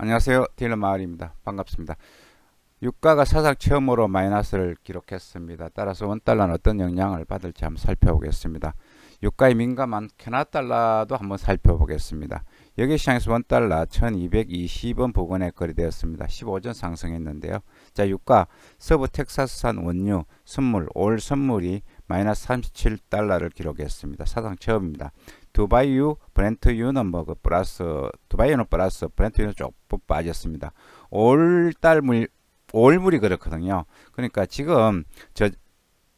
안녕하세요. 딜러 마을입니다. 반갑습니다. 유가가 사상 처음으로 마이너스를 기록했습니다. 따라서 원달러는 어떤 영향을 받을지 한번 살펴보겠습니다. 유가에 민감한 캐나다 달러도 한번 살펴보겠습니다. 여기 시장에서 원달러 1220원 부근에 거래되었습니다. 15전 상승했는데요. 자, 유가 서부 텍사스산 원유 선물 올 선물이 마이너스 37달러를 기록했습니다. 사상 처음입니다. 두바이유 브렌트유는 뭐 그 플러스 두바이유는 플러스 브렌트유는 조금 빠졌습니다. 올달 물 올물이 그렇거든요. 그러니까 지금 저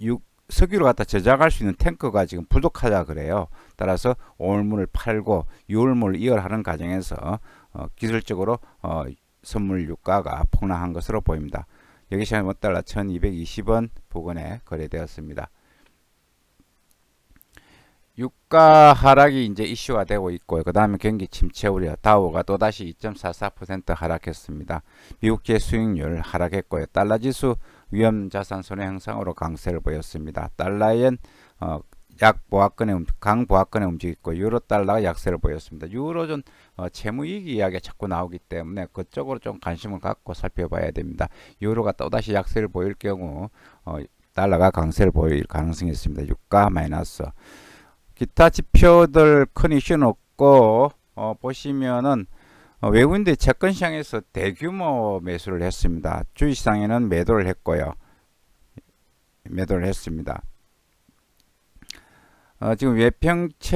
유, 석유를 갖다 저장할 수 있는 탱크가 지금 부족하다 그래요. 따라서 올물을 팔고 유올물을 이열하는 과정에서 어, 기술적으로 어, 선물 유가가 폭락한 것으로 보입니다. 여기 시간 원달러 1220원 부근에 거래되었습니다. 유가 하락이 이제 이슈가 되고 있고요. 그 다음에 경기 침체 우려 다우가 또다시 2.44% 하락했습니다. 미국제 수익률 하락했고요. 달러 지수 위험 자산 손해 향상으로 강세를 보였습니다. 달러엔 어, 약 보합권에 강 보합권에 움직였고 유로 달러가 약세를 보였습니다. 유로존 어, 채무 이익 이야기가 자꾸 나오기 때문에 그쪽으로 좀 관심을 갖고 살펴봐야 됩니다. 유로가 또다시 약세를 보일 경우 어, 달러가 강세를 보일 가능성이 있습니다. 유가 마이너스 기타 지표들 큰 이슈는 없고 어, 보시면은 어, 외국인들이 채권 시장에서 대규모 매수를 했습니다. 주식시장에는 매도를 했고요. 매도를 했습니다. 어, 지금 외평채도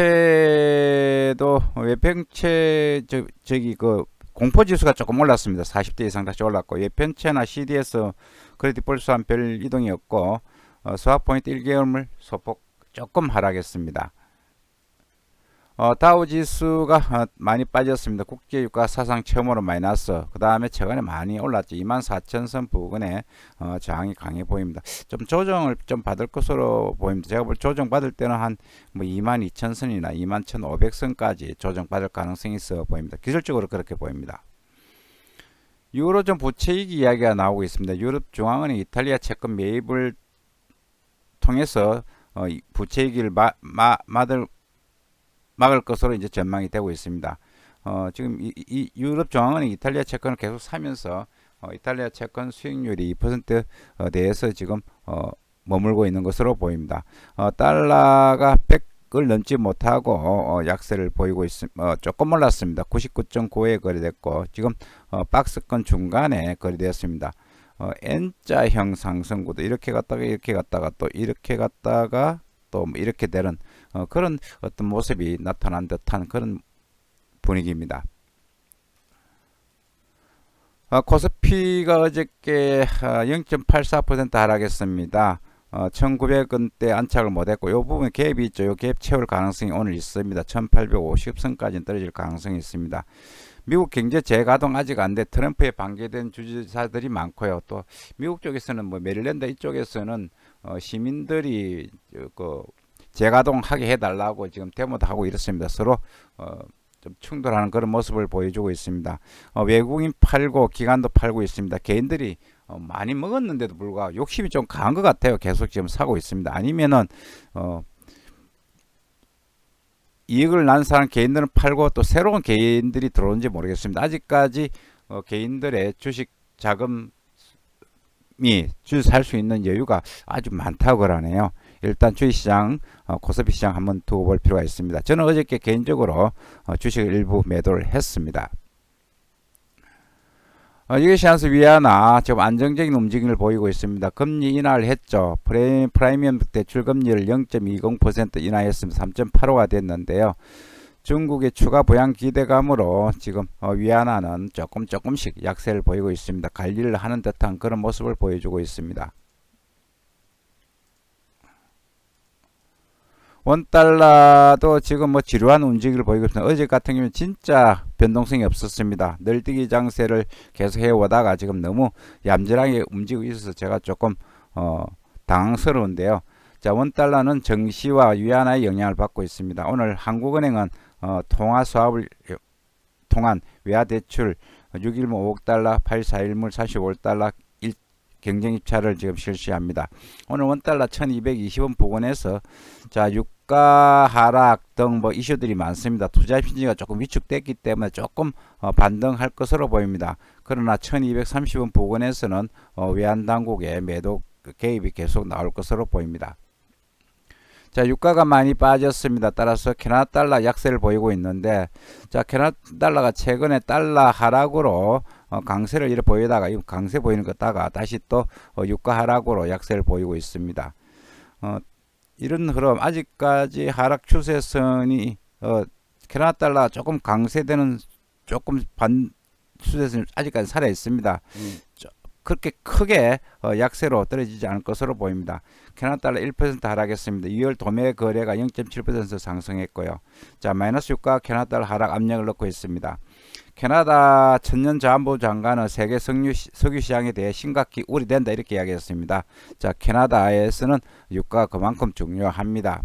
외평채 저, 저기 그 공포 지수가 조금 올랐습니다. 40대 이상 다시 올랐고 외평채나 CDS 크레딧 벌수한 별 이동이 없고 어, 스왑 포인트 1개월물 소폭 조금 하락했습니다. 어, 다우 지수가 어, 많이 빠졌습니다. 국제 유가 사상 처음으로 마이너스. 그 다음에 최근에 많이 올랐죠. 24,000선 부근에 어, 저항이 강해 보입니다. 좀 조정을 좀 받을 것으로 보입니다. 제가 볼 조정 받을 때는 한뭐 22,000선이나 21,500선까지 조정 받을 가능성이 있어 보입니다. 기술적으로 그렇게 보입니다. 유로존 부채익 이야기가 나오고 있습니다. 유럽 중앙은행 이탈리아 채권 매입을 통해서 어, 부채익을 마, 마, 막을 막을 것으로 이제 전망이 되고 있습니다. 어, 지금 이, 이 유럽 중앙은행 이탈리아 채권을 계속 사면서 어, 이탈리아 채권 수익률이 2% 어, 대해서 지금 어, 머물고 있는 것으로 보입니다. 어, 달러가 100을 넘지 못하고 어, 약세를 보이고 있음, 어, 조금 올랐습니다. 99.9에 거래됐고 지금 어, 박스권 중간에 거래되었습니다. 어, N자형 상승구도 이렇게 갔다가 이렇게 갔다가 또 이렇게 갔다가 또 뭐 이렇게 되는 어, 그런 어떤 모습이 나타난 듯한 그런 분위기입니다. 어, 코스피가 어저께 0.84% 하락했습니다. 어, 1900원대 안착을 못했고 이 부분 갭이 있죠. 이 갭 채울 가능성이 오늘 있습니다. 1850선까지 떨어질 가능성이 있습니다. 미국 경제 재가동 아직 안 돼 트럼프에 반기된 주지사들이 많고요. 또 미국 쪽에서는 뭐 메릴랜드 이쪽에서는 어, 시민들이 그 재가동하게 해달라고 지금 데모도 하고 이렇습니다. 서로 어, 좀 충돌하는 그런 모습을 보여주고 있습니다. 어, 외국인 팔고 기관도 팔고 있습니다. 개인들이 어, 많이 먹었는데도 불구하고 욕심이 좀 강한 것 같아요. 계속 지금 사고 있습니다. 아니면은 어, 이익을 난 사람 개인들은 팔고 또 새로운 개인들이 들어오는지 모르겠습니다. 아직까지 어, 개인들의 주식 자금이 주살 수 있는 여유가 아주 많다고 그러네요. 일단 주식시장 어, 코스피 시장 한번 두고 볼 필요가 있습니다. 저는 어저께 개인적으로 어, 주식을 일부 매도를 했습니다. 어, 이것이안서 위안화 지금 안정적인 움직임을 보이고 있습니다. 금리 인하를 했죠. 프레임, 프라이미엄 대출 금리를 0.20% 인하했습니다. 3.85가 됐는데요. 중국의 추가 부양 기대감으로 지금 어, 위안화는 조금 조금씩 약세를 보이고 있습니다. 관리를 하는 듯한 그런 모습을 보여주고 있습니다. 원달러도 지금 뭐 지루한 움직임을 보이고 있습니다. 어제 같은 경우는 진짜 변동성이 없었습니다. 늘뛰기 장세를 계속 해오다가 지금 너무 얌전하게 움직이고 있어서 제가 조금 어, 당황스러운데요. 자, 원달러는 정시와 위안화의 영향을 받고 있습니다. 오늘 한국은행은 어, 통화 수합을 통한 외화 대출 6일물 5억 달러, 841물 45달러 경쟁 입찰을 지금 실시합니다. 오늘 원달러 1220원 부근에서 자 6, 유가 하락 등 뭐 이슈들이 많습니다. 투자 심리가 조금 위축됐기 때문에 조금 어, 반등할 것으로 보입니다. 그러나 1230원 부근에서는 어, 외환 당국의 매도 개입이 계속 나올 것으로 보입니다. 자, 유가가 많이 빠졌습니다. 따라서 캐나다 달러 약세를 보이고 있는데, 자, 캐나다 달러가 최근에 달러 하락으로 어, 강세를 이렇게 보이다가, 이 강세 보이는 것다가 다시 또 어, 유가 하락으로 약세를 보이고 있습니다. 어, 이런 흐름, 아직까지 하락 추세선이, 어, 캐나다 달러 조금 강세되는 조금 반 추세선이 아직까지 살아 있습니다. 그렇게 크게 어, 약세로 떨어지지 않을 것으로 보입니다. 캐나다 달러 1% 하락했습니다. 2월 도매 거래가 0.7% 상승했고요. 자, 마이너스 유가 캐나다 달러 하락 압력을 넣고 있습니다. 캐나다 천년 자원부 장관은 세계 석유, 시- 석유 시장에 대해 심각히 우려된다 이렇게 이야기했습니다. 자, 캐나다에서는 유가가 그만큼 중요합니다.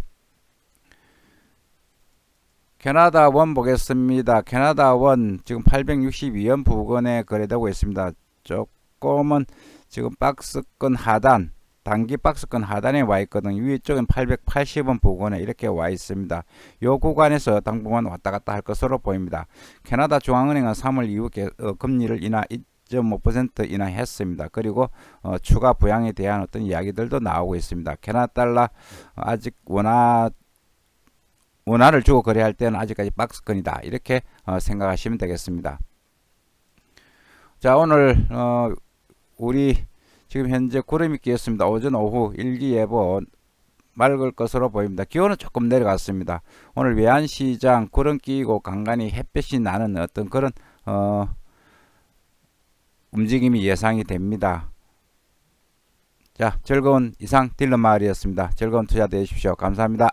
캐나다 원 보겠습니다. 캐나다 원 지금 862원 부근에 거래되고 있습니다. 조금은 지금 박스권 하단 단기 박스권 하단에 와 있거든. 위쪽은 880원 부근에 이렇게 와 있습니다. 요 구간에서 당분간 왔다 갔다 할 것으로 보입니다. 캐나다 중앙은행은 3월 이후 개- 어, 금리를 인하 2.5% 인하했습니다. 그리고 어, 추가 부양에 대한 어떤 이야기들도 나오고 있습니다. 캐나다 달러 어, 아직 원화 원화를 주고 거래할 때는 아직까지 박스권이다. 이렇게 어, 생각하시면 되겠습니다. 자, 오늘 어, 우리 지금 현재 구름이 끼었습니다. 오전 오후 일기예보 맑을 것으로 보입니다. 기온은 조금 내려갔습니다. 오늘 외환시장 구름 끼고 간간히 햇볕이 나는 어떤 그런 어, 움직임이 예상이 됩니다. 자, 즐거운 이상 딜러 마을이었습니다. 즐거운 투자 되십시오. 감사합니다.